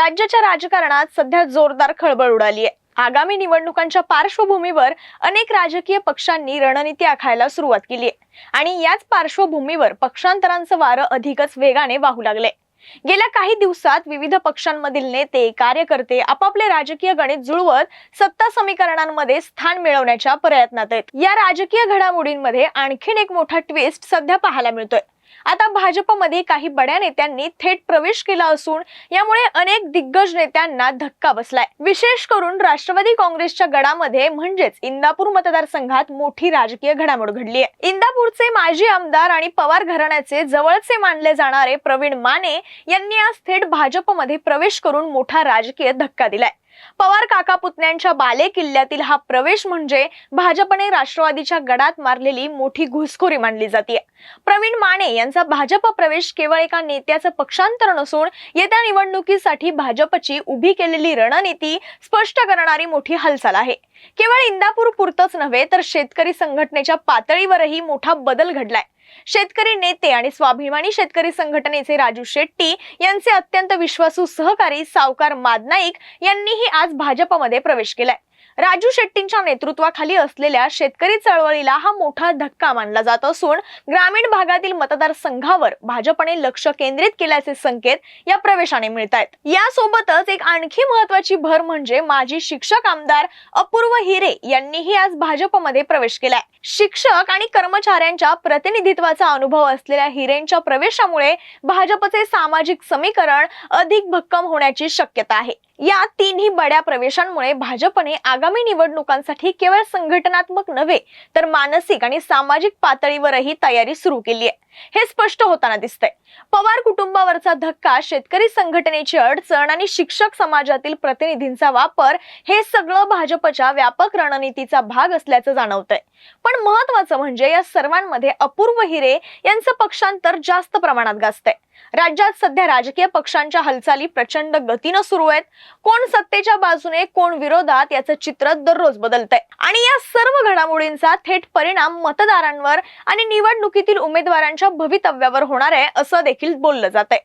राज्याच्या राजकारणात सध्या जोरदार खळबळ उडाली आहे. आगामी निवडणुकांच्या पार्श्वभूमीवर अनेक राजकीय पक्षांनी रणनीती आखायला सुरुवात केली आहे. आणि याच पार्श्वभूमीवर पक्षांतरांचं वारं अधिकच वेगाने वाहू लागले. गेल्या काही दिवसात विविध पक्षांमधील नेते कार्यकर्ते आपापले राजकीय गणित जुळवत सत्ता समीकरणांमध्ये स्थान मिळवण्याच्या प्रयत्नात आहेत. या राजकीय घडामोडींमध्ये आणखीन एक मोठा ट्विस्ट सध्या पाहायला मिळतोय. आता भाजपमध्ये काही बड्या नेत्यांनी थेट प्रवेश केला असून यामुळे अनेक दिग्गज नेत्यांना धक्का बसलाय. विशेष करून राष्ट्रवादी काँग्रेसच्या गडामध्ये म्हणजेच इंदापूर मतदारसंघात मोठी राजकीय घडामोड घडली आहे इंदापूरचे माजी आमदार आणि पवार घराण्याचे जवळचे मानले जाणारे प्रवीण माने यांनी आज थेट भाजपमध्ये प्रवेश करून मोठा राजकीय धक्का दिलाय. पवार काका पुतण्यांच्या बाले किल्ल्यातील हा प्रवेश म्हणजे भाजपने राष्ट्रवादीच्या गडात मारलेली मोठी घुसखोरी मानली जाते. प्रवीण माने यांचा भाजप प्रवेश केवळ एका नेत्याचं पक्षांतर नसून येत्या निवडणुकीसाठी भाजपची उभी केलेली रणनीती स्पष्ट करणारी मोठी हालचाल आहे. केवळ इंदापूर पुरतच नव्हे तर शेतकरी संघटनेच्या पातळीवरही मोठा बदल घडलाय. शेतकरी नेते आणि स्वाभिमानी शेतकरी संघटनेचे राजू शेट्टी यांचे अत्यंत विश्वासू सहकारी सावकार मादनाईक यांनीही आज भाजपमध्ये प्रवेश केलाय. राजू शेट्टींच्या नेतृत्वाखाली असलेल्या शेतकरी चळवळीला हा मोठा धक्का मानला जात असून ग्रामीण भागातील मतदारसंघावर भाजपने लक्ष केंद्रित केल्याचे संकेत या प्रवेशाने मिळत आहेत यासोबतच एक आणखी महत्वाची भर म्हणजे माजी शिक्षक आमदार अपूर्व हिरे यांनीही आज भाजपमध्ये प्रवेश केलाय. शिक्षक आणि कर्मचाऱ्यांच्या प्रतिनिधित्वाचा अनुभव असलेल्या हिरेंच्या प्रवेशामुळे भाजपचे सामाजिक समीकरण अधिक भक्कम होण्याची शक्यता आहे. या तिन्ही बड्या प्रवेशांमुळे भाजपने आगामी निवडणुकांसाठी केवळ संघटनात्मक नव्हे तर मानसिक आणि सामाजिक पातळीवरही तयारी सुरू केली आहे. हे स्पष्ट होताना दिसतंय. पवार कुटुंबावरचा धक्का शेतकरी संघटनेची अडचण आणि शिक्षक समाजातील प्रतिनिधींचा वापर हे सगळं भाजपच्या व्यापक रणनीतीचा भाग असल्याचं जाणवतंय. पण महत्वाचं म्हणजे या सर्वांमध्ये अपूर्व हिरे यांचं पक्षांतर जास्त प्रमाणात गाजतंय. राज्यात सध्या राजकीय पक्षांच्या हालचाली प्रचंड गतीनं सुरू आहेत. कोण सत्तेच्या बाजूने कोण विरोधात याचं चित्र दररोज बदलतंय. आणि या सर्व घडामोडींचा थेट परिणाम मतदारांवर आणि निवडणुकीतील उमेदवारांच्या भवितव्यावर होणार आहे असं देखील बोललं जात आहे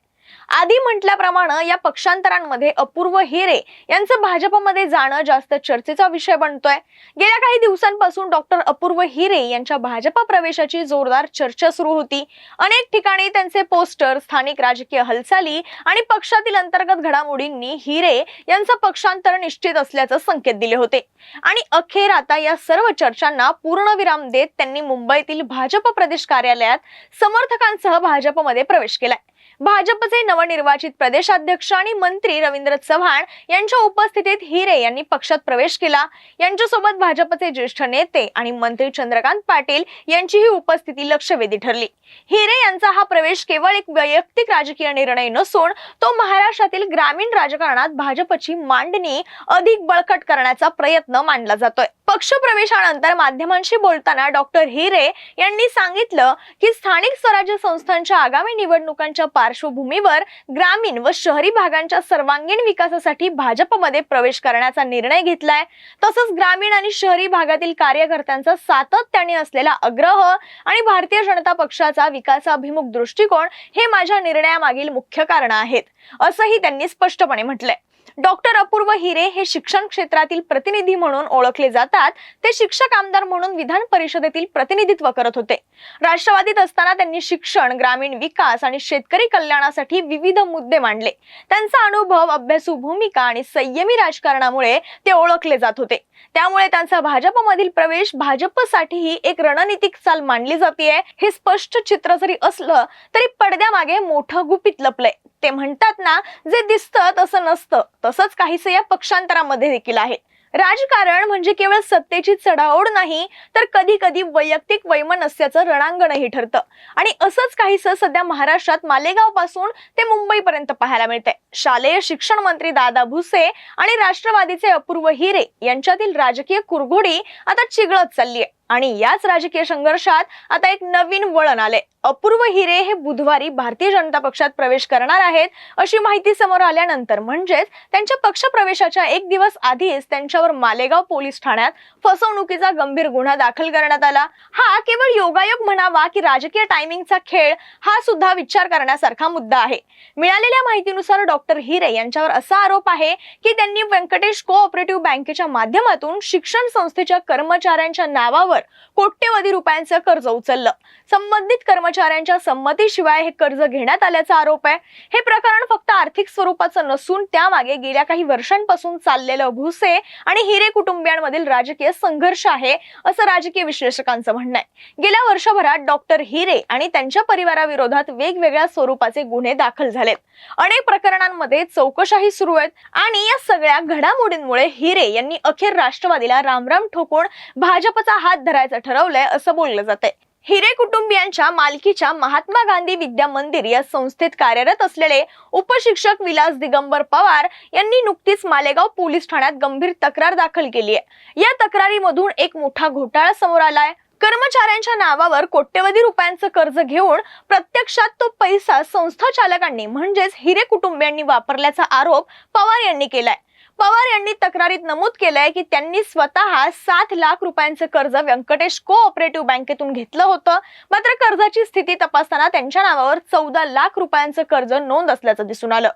आधी म्हटल्याप्रमाणे या पक्षांतरांमध्ये अपूर्व हिरे यांचं भाजपमध्ये जाणं जास्त चर्चेचा विषय बनतोय. गेल्या काही दिवसांपासून डॉक्टर अपूर्व हिरे यांच्या भाजप प्रवेशाची जोरदार चर्चा सुरू होती. अनेक ठिकाणी त्यांचे पोस्टर स्थानिक राजकीय हालचाली आणि पक्षातील अंतर्गत घडामोडींनी हिरे यांचं पक्षांतर निश्चित असल्याचं संकेत दिले होते. आणि अखेर आता या सर्व चर्चांना पूर्णविराम देत त्यांनी मुंबईतील भाजप प्रदेश कार्यालयात समर्थकांसह भाजपमध्ये प्रवेश केलाय. भाजपचे नवनिर्वाचित प्रदेशाध्यक्ष आणि मंत्री रवींद्र चव्हाण यांच्या उपस्थितीत हिरे यांनी पक्षात प्रवेश केला. यांच्यासोबत भाजपचे ज्येष्ठ नेते आणि मंत्री चंद्रकांत पाटील यांचीही उपस्थिती लक्षवेधी ठरली. हिरे यांचा हा प्रवेश केवळ एक वैयक्तिक राजकीय निर्णय नसून तो महाराष्ट्रातील ग्रामीण राजकारणात भाजपची मांडणी अधिक बळकट करण्याचा प्रयत्न मानला जातोय. पक्ष प्रवेशानंतर माध्यमांशी बोलताना डॉक्टर हिरे यांनी सांगितलं की स्थानिक स्वराज्य संस्थांच्या आगामी निवडणुकांच्या पार्श्वभूमीवर ग्रामीण व शहरी भागांच्या सर्वांगीण विकासासाठी भाजपमध्ये प्रवेश करण्याचा निर्णय घेतलाय. तसंच ग्रामीण आणि शहरी भागातील कार्यकर्त्यांचा सातत्याने असलेला आग्रह आणि भारतीय जनता पक्षाचा विकासाभिमुख दृष्टिकोन हे माझ्या निर्णयामागील मुख्य कारण आहेत असंही त्यांनी स्पष्टपणे म्हटलंय. डॉक्टर अपूर्व हिरे हे शिक्षण क्षेत्रातील प्रतिनिधी म्हणून ओळखले जातात. ते शिक्षक आमदार म्हणून विधान परिषदेतील प्रतिनिधित्व करत होते. राष्ट्रवादीत असताना त्यांनी शिक्षण ग्रामीण विकास आणि शेतकरी कल्याणासाठी विविध मुद्दे मांडले. त्यांचा अनुभव अभ्यासू भूमिका आणि संयमी राजकारणामुळे ते ओळखले जात होते. त्यामुळे त्यांचा भाजपमधील प्रवेश भाजपसाठीही एक रणनीतिक चाल मानली जाते हे स्पष्ट चित्र जरी असलं तरी पडद्यामागे मोठं गुपित लपलंय. ते म्हणतात ना जे दिसतं तसं नसतं. तसंच काहीसं या पक्षांतरामध्ये देखील आहे. राजकारण म्हणजे केवळ सत्तेची चढाओढ नाही तर कधी कधी वैयक्तिक वैमनस्याचं रणांगणही ठरतं. आणि असंच काहीसं सध्या महाराष्ट्रात मालेगावपासून ते मुंबईपर्यंत पाहायला मिळतंय. शालेय शिक्षण मंत्री दादा भुसे आणि राष्ट्रवादीचे अपूर्व हिरे यांच्यातील राजकीय कुरघोडी आता चिघळत चालली आहे आणि याच राजकीय संघर्षात आता एक नवीन वळण आले अपूर्व हिरे हे बुधवारी भारतीय जनता पक्षात प्रवेश करणार आहेत अशी माहिती समोर आल्यानंतर म्हणजेच त्यांच्या पक्ष प्रवेशाच्या एक दिवस आधीच त्यांच्यावर मालेगाव पोलीस ठाण्यात फसवणुकीचा गंभीर गुन्हा दाखल करण्यात आला. हा केवळ योगायोग म्हणावा की राजकीय टायमिंगचा खेळ हा सुद्धा विचार करण्यासारखा मुद्दा आहे. मिळालेल्या माहितीनुसार डॉक्टर हिरे यांच्यावर असा आरोप आहे की त्यांनी व्यंकटेश कोऑपरेटिव्ह बँकेच्या माध्यमातून शिक्षण संस्थेच्या कर्मचाऱ्यांच्या नावावर कोट्यवधी रुपयांचं कर्ज उचललं. संबंधित कर्मचाऱ्यांच्या संमतीशिवाय हे कर्ज घेण्यात आल्याचा आरोप आहे. हे प्रकरण फक्त आर्थिक स्वरूपाचं नसून त्यामागे गेल्या काही वर्षांपासून चाललेलं भुसे आणि हिरे कुटुंबियांमधील राजकीय संघर्ष आहे असं राजकीय विश्लेषकांचं म्हणणं आहे. गेल्या वर्षभरात डॉक्टर हिरे आणि त्यांच्या परिवाराविरोधात वेगवेगळ्या स्वरूपाचे गुन्हे दाखल झालेत. अनेक प्रकरणांमध्ये चौकशाही सुरू आहेत आणि या सगळ्या घडामोडींमुळे हिरे यांनी अखेर राष्ट्रवादीला रामराम ठोकून भाजपचा हात धरायचं ठरवलंय असं बोललं जातंय. हिरे कुटुंबियांच्या मालकीच्या महात्मा गांधी विद्या मंदिर या संस्थेत कार्यरत असलेले उपशिक्षक विलास दिगंबर पवार यांनी नुकतीच मालेगाव पोलीस ठाण्यात गंभीर तक्रार दाखल केली आहे. या तक्रारीमधून एक मोठा घोटाळा समोर आलाय. कर्मचाऱ्यांच्या नावावर कोट्यवधी रुपयांचं कर्ज घेऊन प्रत्यक्षात तो पैसा संस्था चालकांनी म्हणजेच हिरे कुटुंबियांनी वापरल्याचा आरोप पवार यांनी केलाय. पवार यांनी तक्रारीत नमूद केलंय की त्यांनी स्वतः सात लाख रुपयांचं कर्ज व्यंकटेश कोऑपरेटिव्ह बँकेतून घेतलं होतं. मात्र कर्जाची स्थिती तपासताना त्यांच्या नावावर चौदा लाख रुपयांचं कर्ज नोंद असल्याचं दिसून आलं.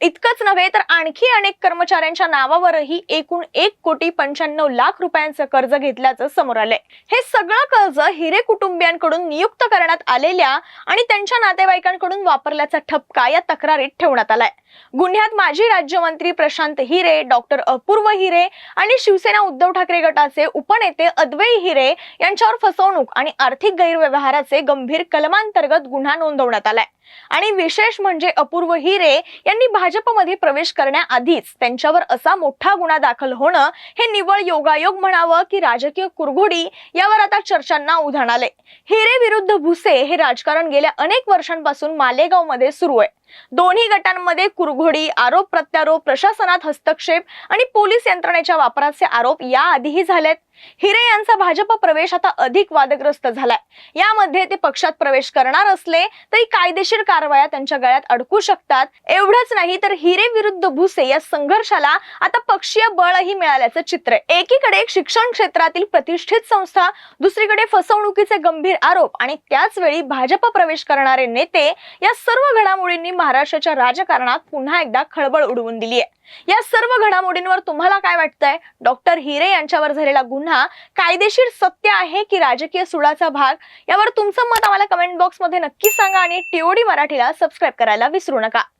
इतकंच नव्हे तर आणखी अनेक कर्मचाऱ्यांच्या नावावरही एकूण एक कोटी पंच्याण्णव लाख रुपयांचं कर्ज घेतल्याचं समोर आलंय. हे सगळं कर्ज हिरे कुटुंबियांकडून नियुक्त करण्यात आलेल्या आणि त्यांच्या नातेवाईकांकडून वापरल्याचा ठपका या तक्रारीत ठेवण्यात आलाय. गुन्ह्यात माजी राज्यमंत्री प्रशांत हिरे डॉक्टर अपूर्व हिरे आणि शिवसेना उद्धव ठाकरे गटाचे उपनेते अद्वैय हिरे यांच्यावर फसवणूक आणि आर्थिक गैरव्यवहाराचे गंभीर कलमांतर्गत गुन्हा नोंदवण्यात आलाय. आणि विशेष म्हणजे अपूर्व हिरे यांनी भाजपमध्ये प्रवेश करण्याआधीच त्यांच्यावर असा मोठा गुन्हा दाखल होणं हे निवळ योगायोग म्हणावं की राजकीय कुरघोडी यावर आता चर्चांना उधाण आले हिरे विरुद्ध भुसे हे राजकारण गेल्या अनेक वर्षांपासून मालेगावमध्ये सुरू आहे. दोन्ही गटांमध्ये कुरघोडी आरोप प्रत्यारोप प्रशासनात हस्तक्षेप आणि पोलीस यंत्रणेच्या वापराचे आरोप याआधीही झालेत. हिरे यांचा भाजप प्रवेश आता अधिक वादग्रस्त झालाय. यामध्ये ते पक्षात प्रवेश करणार असले तरी कायदेशीर कारवाया त्यांच्या गळ्यात अडकू शकतात. एवढंच नाही तर हिरे विरुद्ध भुसे या संघर्षाला आता पक्षीय बळही मिळाल्याचं चित्र आहे. एकीकडे शिक्षण क्षेत्रातील प्रतिष्ठित संस्था दुसरीकडे फसवणुकीचे गंभीर आरोप आणि त्याच वेळी भाजप प्रवेश करणारे नेते या सर्व घडामोडींनी महाराष्ट्राच्या राजकारणात पुन्हा एकदा खळबळ उडवून दिली आहे या सर्व घडामोडींवर तुम्हाला काय वाटतंय? डॉक्टर हिरे यांच्यावर झालेला गुन्हा कायदेशीर सत्य आहे की राजकीय सुडाचा भाग यावर तुमचं मत आम्हाला कमेंट बॉक्समध्ये नक्की सांगा आणि टीओडी मराठीला सबस्क्राईब करायला विसरू नका.